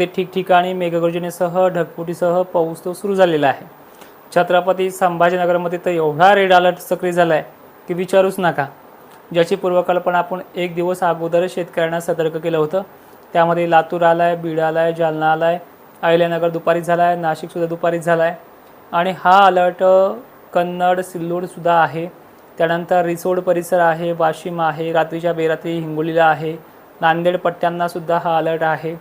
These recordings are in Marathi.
ते ठिकठिकाणी मेघगर्जनेसह ढगफुटीसह पाऊस तो सुरू झालेला आहे. छत्रपती संभाजीनगरमध्ये तर एवढा रेड अलर्ट सक्रिय झाला आहे की विचारूच नका. ज्याची पूर्वकल्पना आपण एक दिवस अगोदर शेतकऱ्यांना सतर्क केलं होतं. त्यामध्ये लातूर आला आहे बीड आला आहे जालना आला आहे अहिल्यानगर दुपारीच झाला आहे नाशिकसुद्धा दुपारीच झाला आहे आणि हा अलर्ट कन्नड सिल्लोडसुद्धा आहे. त्यानंतर रिसोड परिसर आहे वाशिम आहे रात्रीच्या बेरात्री हिंगोलीला आहे. नांदेड पट्ट्यांनासुद्धा हा अलर्ट आहे.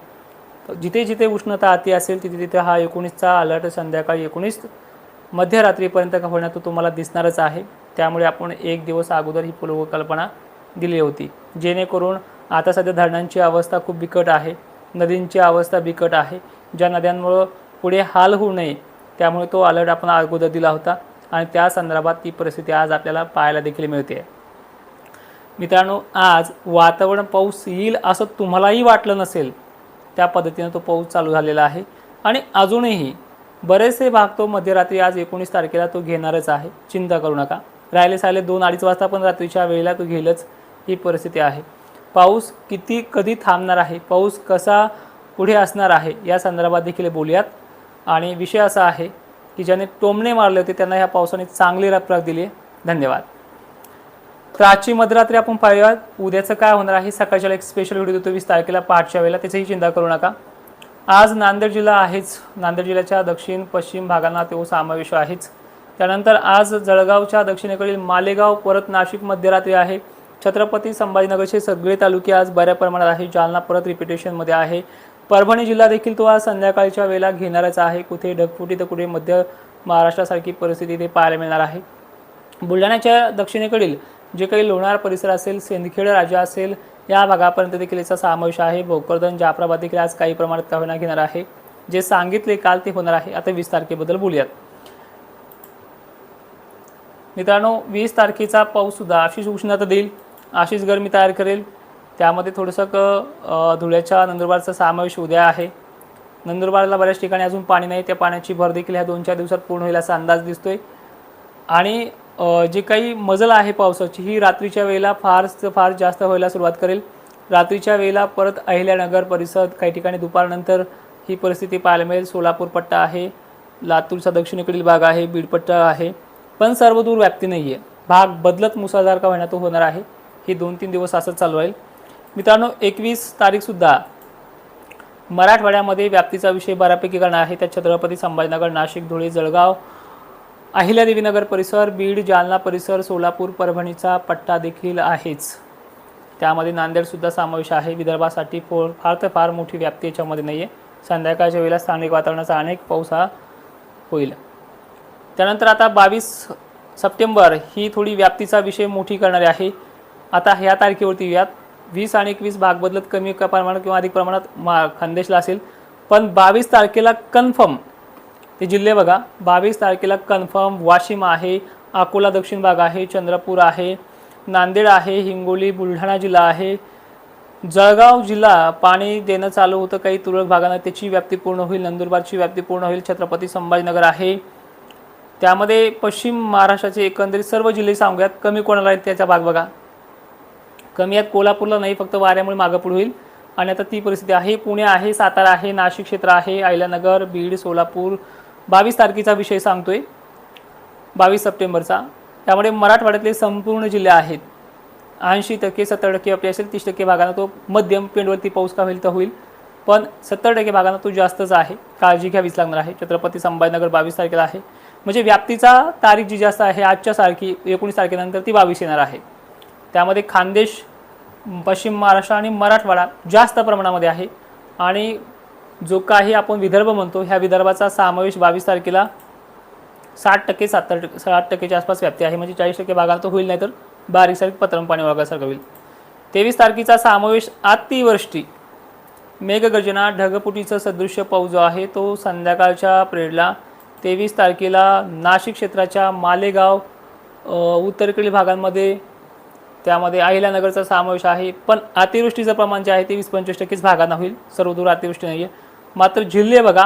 जिथे जिथे उष्णता अति असेल तिथे तिथे हा एकोणीसचा अलर्ट संध्याकाळी एकोणीस मध्यरात्रीपर्यंत का होईना तो तुम्हाला दिसणारच आहे. त्यामुळे आपण एक दिवस अगोदर ही पूर्वकल्पना दिली होती. जेणेकरून आता सध्या धरणांची अवस्था खूप बिकट आहे. नदींची अवस्था बिकट आहे. ज्या नद्यांमुळं पुढे हाल होऊ नये त्यामुळे तो अलर्ट आपण अगोदर दिला होता आणि त्या संदर्भात ती परिस्थिती आज आपल्याला पाहायला देखील मिळते. मित्रांनो आज वातावरण पाऊस येईल असं तुम्हालाही वाटलं नसेल त्या पद्धतीनं तो पाऊस चालू झालेला आहे. आणि अजूनही बरेचसे भाग तो मध्यरात्री आज एकोणीस तारखेला तो घेणारच आहे. चिंता करू नका. राहिले साहिले दोन अडीच वाजता पण रात्रीच्या वेळेला तो घेईलच ही परिस्थिती आहे. पाऊस किती कधी थांबणार आहे? पाऊस कसा पुढे असणार आहे? या संदर्भात देखील बोलूयात. आणि विषय असा आहे की ज्याने टोमणे मारले होते त्यांना ह्या पावसाने चांगली रपराग दिली आहे. धन्यवाद. तर आजची मध्यरात्री आपण पाहूयात. उद्याचं काय होणार आहे? सकाळच्या एक स्पेशल व्हिडिओ देतो वीस तारखेला पाठच्या वेळेला. त्याचीही चिंता करू नका. आज नांदेड जिल्हा आहेच. नांदेड जिल्ह्याच्या दक्षिण पश्चिम भागांना तो समावेश आहेच. त्यानंतर आज जळगावच्या दक्षिणेकडील मालेगाव परत नाशिक मध्यरात्री आहे. छत्रपती संभाजीनगरचे सगळे तालुके आज बऱ्या प्रमाणात आहे. जालना परत रिपिटेशनमध्ये आहे. परभणी जिल्हा देखील तो आज संध्याकाळच्या वेळेला घेणारच आहे. कुठे ढगफुटी तर कुठे मध्य महाराष्ट्रासारखी परिस्थिती इथे पाहायला मिळणार आहे. बुलढाण्याच्या दक्षिणेकडील जे काही लोणार परिसर असेल सिंदखेड राजा असेल या भागापर्यंत देखील याचा समावेश आहे. भोकरदन जाफराबाद देखील आज काही प्रमाणात का घेणार आहे. जे सांगितले काल ते होणार आहे. आता वीस तारखेबद्दल बोलूयात. मित्रांनो वीस तारखेचा पाऊससुद्धा अशीच उष्णता देईल. अशीच गरमी तयार करेल. त्यामध्ये थोडंसं क धुळ्याच्या नंदुरबारचा समावेश उद्या आहे. नंदुरबारला बऱ्याच ठिकाणी अजून पाणी नाही. त्या पाण्याची भर देखील ह्या दोन चार दिवसात पूर्ण होईल असा अंदाज दिसतोय. आणि जे काही मजल आहे पावसाची ही रात्रीच्या वेळेला फारच फार जास्त व्हायला सुरुवात करेल. रात्रीच्या वेळेला परत अहिल्यानगर परिसर काही ठिकाणी दुपारनंतर ही परिस्थिती पाहायला मिळेल. सोलापूर पट्टा आहे लातूरचा दक्षिणेकडील भाग आहे बीडपट्टा आहे पण सर्वदूर व्याप्ती नाही आहे भाग बदलत मुसळधार का तो होणार आहे. हे दोन तीन दिवस असंच चालू राहील. मित्रांनो एकवीस तारीखसुद्धा मराठवाड्यामध्ये व्याप्तीचा विषय बऱ्यापैकी करणार आहे. त्यात छत्रपती संभाजीनगर नाशिक धुळे जळगाव अहिल्यादेवीनगर परिसर बीड जालना परिसर सोलापूर परभणीचा पट्टा देखील आहेच. त्यामध्ये नांदेडसुद्धा समावेश आहे. विदर्भासाठी फोर फार तर फार मोठी व्याप्ती याच्यामध्ये नाही आहे संध्याकाळच्या वेळेला स्थानिक वातावरणाचा अनेक पाऊस हा होईल. त्यानंतर आता बावीस सप्टेंबर ही थोडी व्याप्तीचा विषय मोठी करणारी आहे. आता ह्या तारखेवरती येऊयात. वीस आणि एकवीस भाग बदलत कमी क- प्रमाणात किंवा अधिक प्रमाणात मा खानदेशला असेल. पण बावीस तारखेला कन्फर्म ते जिल्हे बघा. बावीस तारखेला कन्फर्म वाशिम आहे अकोला दक्षिण भाग आहे चंद्रपूर आहे नांदेड आहे हिंगोली बुलढाणा जिल्हा आहे. जळगाव जिल्हा पाणी देणं चालू होतं काही तुरळक भागांना. त्याची व्याप्ती पूर्ण होईल नंदुरबारची व्याप्ती पूर्ण होईल छत्रपती संभाजीनगर आहे. त्यामध्ये पश्चिम महाराष्ट्राचे एकंदरीत सर्व जिल्हे सांगूयात. कमी कोणाला आहेत त्याचा भाग बघा. कमी आहेत कोल्हापूरला नाही फक्त वाऱ्यामुळे मागं पुढे होईल. आणि आता ती परिस्थिती आहे. पुणे आहे सातारा आहे नाशिक क्षेत्र आहे अहिल्यानगर बीड सोलापूर बावीस तारखेचा विषय सांगतो आहे बावीस सप्टेंबरचा. त्यामुळे मराठवाड्यातले संपूर्ण जिल्हे आहेत. ऐंशी टक्के सत्तर टक्के आपले असेल तीस टक्के भागांना तो मध्यम पेंडवरती पाऊस का होईल तर होईल. पण सत्तर टक्के भागांना तो जास्तच आहे. काळजी घ्यावीच लागणार आहे. छत्रपती संभाजीनगर बावीस तारखेला आहे. म्हणजे व्याप्तीचा तारीख जी जास्त आहे आजच्या सारखी एकोणीस तारखेनंतर ती बावीस येणार आहे. त्यामध्ये खानदेश पश्चिम महाराष्ट्र आणि मराठवाडा जास्त प्रमाणामध्ये आहे. आणि जो काही आपण विदर्भ म्हणतो ह्या विदर्भाचा समावेश बावीस तारखेला साठ टक्के सत्तर टक्के साठ टक्केच्या आसपास व्याप्ती आहे. म्हणजे चाळीस टक्के भागाला तो होईल नाही तर बारीकसारीक पत्रम पाणी वगैरेसारखं होईल. तेवीस तारखेचा समावेश अतिवृष्टी. मेघगर्जना ढगपुटीचं सदृश्य पाऊस जो आहे तो संध्याकाळच्या पिरियडला तेवीस तारखेला नाशिक क्षेत्राच्या मालेगाव उत्तरेकडील भागांमध्ये त्यामध्ये अहिल्यानगरचा समावेश आहे. पण अतिवृष्टीचं प्रमाण जे आहे ते वीस पंचवीस टक्केच भागांना होईल. सर्वदूर अतिवृष्टी नाही आहे मात्र जिल्हे बघा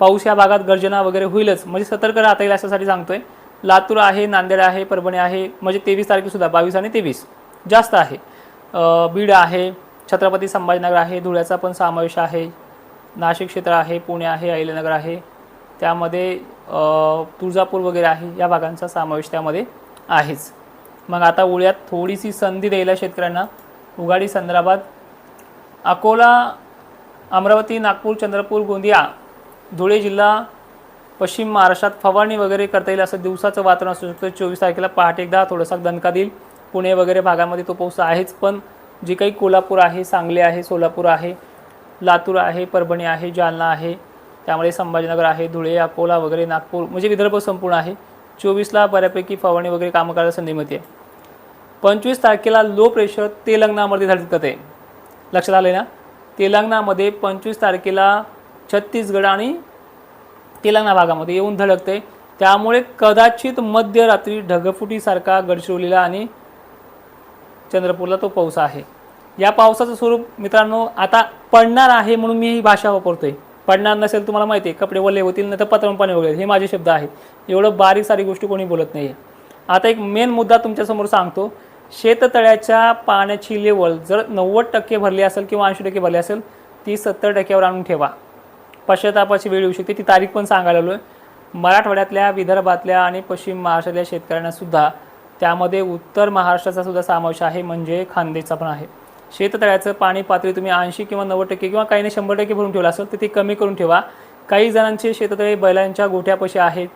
पाऊस या भागात गर्जना वगैरे होईलच. म्हणजे सतर्क राहता येईल अशासाठी सांगतोय. लातूर आहे नांदेड आहे परभणी आहे म्हणजे तेवीस तारखेसुद्धा बावीस आणि तेवीस. जास्त आहे. बीड आहे छत्रपती संभाजीनगर आहे धुळ्याचा पण समावेश आहे. नाशिक क्षेत्र आहे पुणे आहे अहिल्यानगर आहे. त्यामध्ये तुळजापूर वगैरे आहे या भागांचा समावेश त्यामध्ये आहेच. मग आता उळ्यात थोडीशी संधी द्यायला शेतकऱ्यांना. उघाडी संदर्भात अकोला अमरावती नागपूर चंद्रपूर गोंदिया धुळे जिल्हा पश्चिम महाराष्ट्रात फवारणी वगैरे करता येईल असं दिवसाचं वातावरण असू शकतं. चोवीस तारखेला पहाटे एकदा थोडासा दणका देईल. पुणे वगैरे भागामध्ये तो पाऊस आहेच पण जे काही कोल्हापूर आहे सांगली आहे सोलापूर आहे लातूर आहे परभणी आहे जालना आहे त्यामुळे संभाजीनगर आहे धुळे अकोला वगैरे नागपूर म्हणजे विदर्भ संपूर्ण आहे. चोवीसला बऱ्यापैकी फवारणी वगैरे कामं करायला संधी मिळते. पंचवीस तारखेला लो प्रेशर तेलंगणामध्ये धडकत आहे लक्षात आलं ना? तेलंगणामध्ये पंचवीस तारखेला छत्तीसगड आणि तेलंगणा भागामध्ये येऊन धडकते. त्यामुळे कदाचित मध्यरात्री ढगफुटीसारखा गडचिरोलीला आणि चंद्रपूरला तो पाऊस आहे. या पावसाचं स्वरूप मित्रांनो आता पडणार आहे म्हणून मी ही भाषा वापरतोय. पडणार नसेल तुम्हाला माहिती आहे कपडे ओले होतील नाही तर पत्रावून पाणी वगैरे. हे माझे शब्द आहेत. एवढं बारीक सारी गोष्टी कोणी बोलत नाही आहे आता एक मेन मुद्दा तुमच्यासमोर सांगतो. शेततळ्याच्या पाण्याची लेवल जर नव्वद टक्के भरली असेल किंवा ऐंशी टक्के भरली असेल ती सत्तर टक्क्यावर आणून ठेवा. पश्चातापाची वेळ येऊ शकते. ती तारीख पण सांगायला आलो आहे मराठवाड्यातल्या विदर्भातल्या आणि पश्चिम महाराष्ट्रातल्या शेतकऱ्यांनासुद्धा त्यामध्ये उत्तर महाराष्ट्राचा सुद्धा समावेश आहे म्हणजे खांदेचा पण आहे. शेततळ्याचं पाणी पातळी तुम्ही ऐंशी किंवा नव्वद टक्के किंवा काहीने शंभर टक्के भरून ठेवलं असेल तर ते कमी करून ठेवा. काही जणांचे शेततळे बैलांच्या गोठ्यापाशी आहेत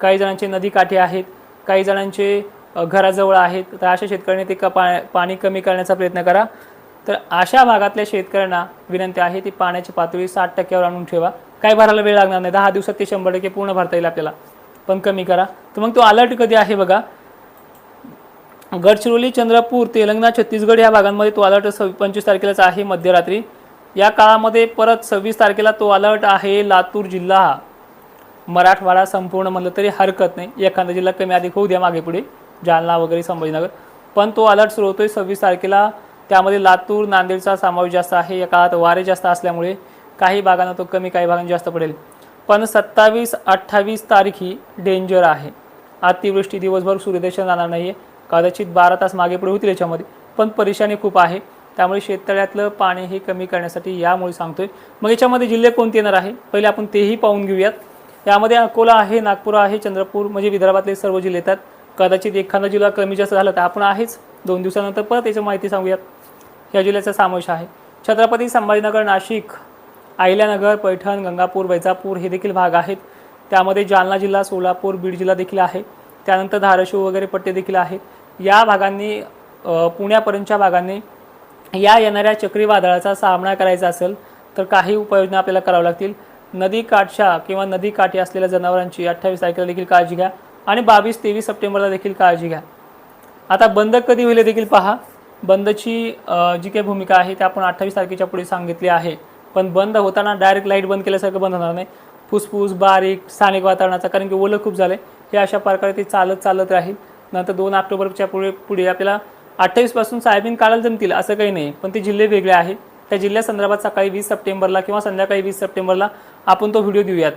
काही जणांचे नदीकाठी आहेत काही जणांचे घराजवळ आहेत तर अशा शेतकऱ्यांनी ते का पाणी कमी करण्याचा प्रयत्न करा. तर अशा भागातल्या शेतकऱ्यांना विनंती आहे ती पाण्याची पातळी साठ टक्क्यावर आणून ठेवा. काय भरायला वेळ लागणार नाही दहा दिवसात ते शंभर टक्के पूर्ण भरता येईल आपल्याला. पण कमी करा. तर मग तो अलर्ट कधी आहे बघा? गडचिरोली चंद्रपूर तेलंगणा छत्तीसगड या भागांमध्ये तो अलर्ट सव्वी पंचवीस तारखेलाच आहे मध्यरात्री. या काळामध्ये परत सव्वीस तारखेला तो अलर्ट आहे लातूर जिल्हा. हा मराठवाडा संपूर्ण म्हणलं तरी हरकत नाही. एखादा जिल्हा कमी अधिक होऊ द्या मागे पुढे. जालना वगैरे संभाजीनगर. पण तो अलर्ट सुरू होतोय सव्वीस तारखेला. त्यामध्ये लातूर नांदेडचा समावेश जास्त आहे. या काळात वारे जास्त असल्यामुळे काही भागांना तो कमी काही भागांना जास्त पडेल. पण सत्तावीस अठ्ठावीस तारीख ही डेंजर आहे. अतिवृष्टी दिवसभर सूर्यदर्शन राहणार नाही आहे कदाचित बारा तास मागे पुढे होतील याच्यामध्ये. पण परेशानी खूप आहे. त्यामुळे शेततळ्यातलं पाणी हे कमी करण्यासाठी यामुळे सांगतोय. मग याच्यामध्ये जिल्हे कोणते येणार आहे? पहिले आपण तेही पाहून घेऊयात. यामध्ये अकोला आहे नागपूर आहे चंद्रपूर म्हणजे विदर्भातले सर्व जिल्हे येतात. कदाचित एखादा जिल्हा कमी जास्त झाला तर आपण आहेच. दोन दिवसानंतर परत याची माहिती सांगूयात. या जिल्ह्याचा समावेश आहे. छत्रपती संभाजीनगर नाशिक अहिल्यानगर पैठण गंगापूर वैजापूर हे देखील भाग आहेत. त्यामध्ये जालना जिल्हा सोलापूर बीड जिल्हा देखील आहे. त्यानंतर धाराशिव वगैरे पट्टे देखील आहेत. या भागांनी पुण्यापर्यंतच्या भागांनी या येणाऱ्या चक्रीवादळाचा सामना करायचा असेल तर काही उपाययोजना आपल्याला कराव्या लागतील. नदी काठच्या किंवा नदी काठी असलेल्या जनावरांची अठ्ठावीस तारखेला देखील काळजी घ्या. आणि बावीस तेवीस सप्टेंबरला देखील काळजी घ्या. आता बंद कधी होईल देखील पहा. बंदची जी काही भूमिका आहे ती आपण अठ्ठावीस तारखेच्या पुढे सांगितली आहे. पण बंद होताना डायरेक्ट लाइट बंद केल्यासारखं बंद होणार नाही. फुसफुस बारीक स्थानिक वातावरणाचा कारण की ओलं खूप झालं हे अशा प्रकारे ते चालत चालत राहील. नंतर दोन ऑक्टोबरच्या पुढे पुढे आपल्याला अठ्ठावीसपासून सोयाबीन काढायला जमतील असं काही नाही. पण ते जिल्हे वेगळे आहेत त्या जिल्ह्यासंदर्भात सकाळी वीस सप्टेंबरला किंवा संध्याकाळी वीस सप्टेंबरला आपण तो व्हिडिओ देऊयात.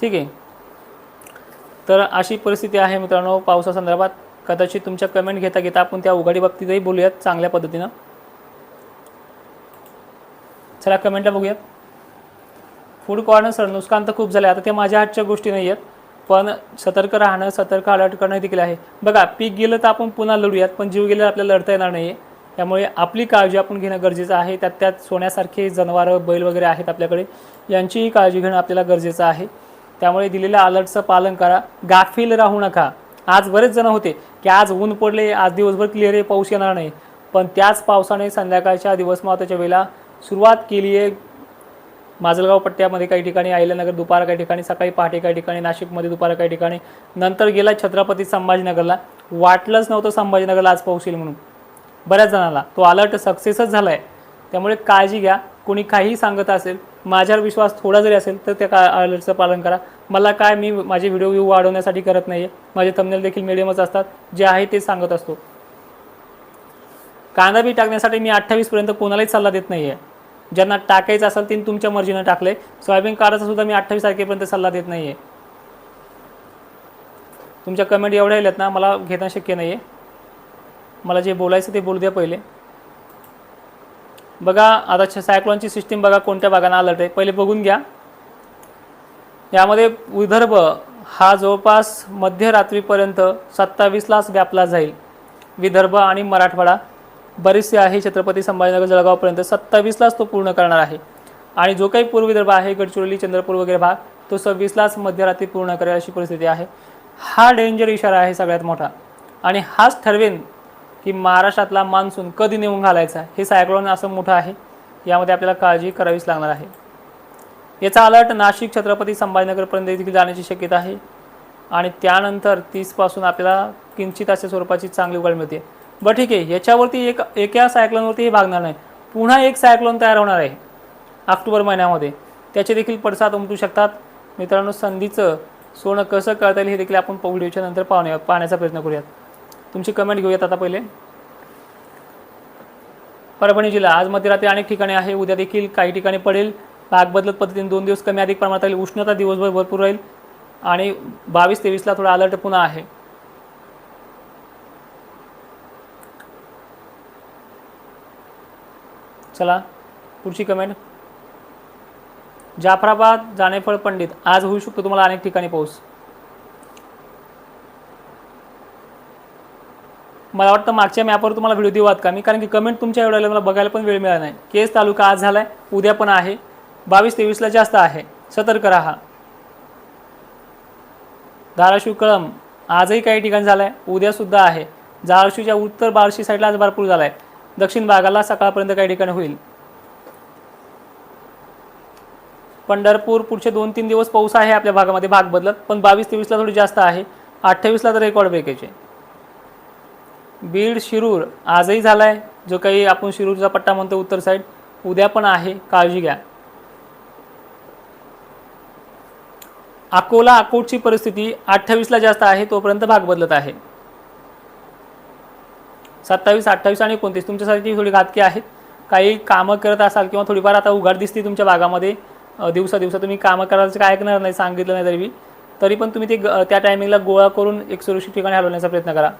ठीक आहे? तर अशी परिस्थिती आहे मित्रांनो पावसासंदर्भात कदाचित तुमच्या कमेंट घेता घेता आपण त्या उघाडी बाबतीतही बोलूयात चांगल्या पद्धतीनं. चला कमेंटला बघूयात. फूड कॉर्नर सर नुकसान तर खूप झालं आता ते माझ्या हातच्या गोष्टी नाही आहेत पण सतर्क राहणं सतर्क अलर्ट करणं देखील आहे. बघा पीक गेलं तर आपण पुन्हा लढूयात पण जीव गेल्यावर आपल्याला लढता येणार नाही आहे त्यामुळे आपली काळजी आपण घेणं गरजेचं आहे. त्यात त्यात सोन्यासारखे जनावरं बैल वगैरे आहेत आपल्याकडे. यांचीही काळजी घेणं आपल्याला गरजेचं आहे. त्यामुळे दिलेल्या अलर्टचं पालन करा. गाफील राहू नका. आज बरेच जण होते की आज ऊन पडले आज दिवसभर क्लिअर आहे पाऊस येणार नाही. पण त्याच पावसाने संध्याकाळच्या दिवस वेळेला सुरुवात केली आहे. माजलगाव पट्ट्यामध्ये काही ठिकाणी अहिल्यानगर दुपार काही ठिकाणी सकाळी पहाटे काही ठिकाणी नाशिकमध्ये दुपार काही ठिकाणी नंतर गेला छत्रपती संभाजीनगरला. वाटलंच नव्हतं संभाजीनगरला आज पाऊस येईल म्हणून. बऱ्याच जणांना तो अलर्ट सक्सेसच झाला आहे त्यामुळे काळजी घ्या. कोणी काहीही सांगत असेल माझ्यावर विश्वास थोडा जरी असेल तर त्या का अलर्टचं पालन करा. मला काय मी माझे व्हिडिओ व्ह्यू वाढवण्यासाठी करत नाही आहे माझे थंबनेल देखील मिडियमच असतात. जे आहे ते सांगत असतो. कांदा बी टाकण्यासाठी मी अठ्ठावीसपर्यंत कोणालाही सल्ला देत नाही आहे ज्यांना टाकायचं असेल ते तुमच्या मर्जीनं टाकले. सोयाबीन काढायचा सुद्धा मी अठ्ठावीस तारखेपर्यंत सल्ला देत नाही आहे तुमच्या कमेंट एवढ्या आल्यात ना मला घेणं शक्य नाही आहे मला जे बोलायचं ते बोलू द्या पहिले. बघा आता सायक्लॉनची सिस्टीम बघा कोणत्या भागांना अलर्ट आहे पहिले बघून घ्या. यामध्ये विदर्भ हा जवळपास मध्यरात्रीपर्यंत सत्तावीसलाच व्यापला जाईल. विदर्भ आणि मराठवाडा बरेचसे आहे छत्रपती संभाजीनगर जळगावपर्यंत सत्तावीसलाच तो पूर्ण करणार आहे. आणि जो काही पूर्व विदर्भ आहे गडचिरोली चंद्रपूर वगैरे भाग तो सव्वीसलाच मध्यरात्री पूर्ण करेल अशी परिस्थिती आहे. हा डेंजर इशारा आहे सगळ्यात मोठा. आणि हाच ठरवेन की महाराष्ट्रातला मान्सून कधी नेऊन घालायचा? हे सायक्लोन असं मोठं आहे. यामध्ये आपल्याला काळजी करावीच लागणार आहे. याचा अलर्ट नाशिक छत्रपती संभाजीनगरपर्यंत देखील जाण्याची शक्यता आहे. आणि त्यानंतर तीसपासून आपल्याला किंचित अशा स्वरूपाची चांगली उघड मिळते. बरं ठीक आहे याच्यावरती एक एका सायक्लोनवरती हे भागणार नाही. पुन्हा एक सायक्लोन तयार होणार आहे. ऑक्टोबर महिन्यामध्ये. त्याचे देखील पडसाद उमटू शकतात. मित्रांनो संधीचं सोनं कसं कळता येईल हे देखील आपण व्हिडिओच्या नंतर पाहण्या पाहण्याचा प्रयत्न करूयात. तुमची कमेंट घेऊयात आता पहिले. परभणी जिल्हा आज मध्यरात्री अनेक ठिकाणी आहे उद्या देखील काही ठिकाणी पडेल. भाग बदलत पद्धतीने दोन दिवस कमी अधिक प्रमाणात राहील. उष्णता दिवसभर भरपूर राहील. आणि बावीस तेवीसला थोडा अलर्ट पुन्हा आहे. चला पुढची कमेंट जाफराबाद जानेफळ पंडित आज होऊ शकतो तुम्हाला अनेक ठिकाणी पाऊस. मला वाटतं मागच्या मॅपवर तुम्हाला व्हिडिओ देऊ का मी? कारण की कमेंट तुमच्या एवढ्याला मला बघायला पण वेळ मिळाला नाही. केस तालुका आज झाला आहे उद्या पण आहे. बावीस तेवीसला जास्त आहे. सतर्क राहा. धाराशिव कळम आजही काही ठिकाणी झालं आहे उद्यासुद्धा आहे. धाराशिवच्या उत्तर बारशी साईडला आज भरपूर झाला आहे दक्षिण भागाला सकाळपर्यंत काही ठिकाणी होईल. पंढरपूर पुढचे दोन तीन दिवस पाऊस आहे आपल्या भागामध्ये. भाग बदलत पण बावीस तेवीसला थोडी जास्त आहे. अठ्ठावीसला तर रेकॉर्ड ब्रेकेज आहे. बीड शिरूर आजही झाला आहे जो काही आपण शिरूरचा पट्टा म्हणतो उत्तर साईड उद्या पण आहे. काळजी घ्या. अकोला अकोटची परिस्थिती अठ्ठावीसला जास्त आहे तोपर्यंत भाग बदलत आहे. सत्तावीस अठ्ठावीस आणि एकोणतीस तुमच्यासाठी थोडी घातकी आहेत. काही कामं करत असाल किंवा थोडीफार आता उघाड दिसते तुमच्या भागामध्ये दिवसा दिवसा तुम्ही कामं करायचं काय ऐकणार नाही सांगितलं नाही तरी बी. तरी पण तुम्ही ते ग- त्या टायमिंगला गोळा करून एक सुरक्षित ठिकाणी हलवण्याचा प्रयत्न करा.